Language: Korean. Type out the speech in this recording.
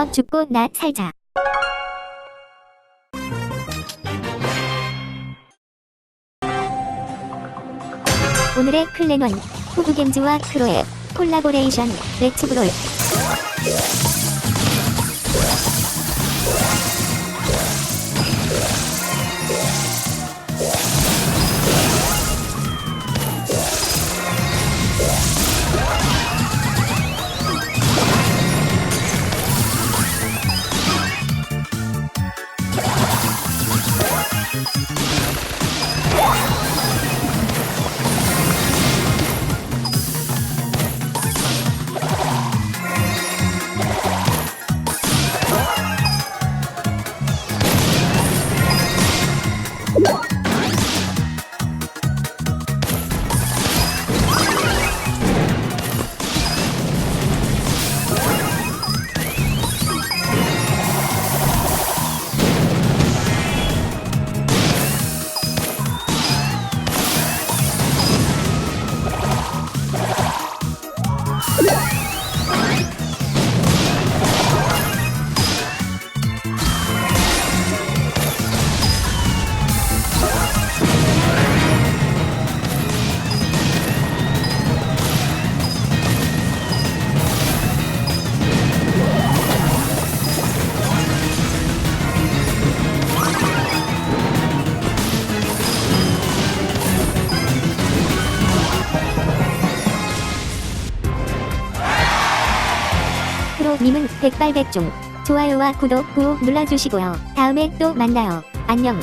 너 죽고 나 살자. 오늘의 클랜원 후브겜즈와 크로의 콜라보레이션 레츠브롤 Yeah. Yeah. 이호님은 백발백중 좋아요와 구독 꾹 눌러주시고요. 다음에 또 만나요. 안녕.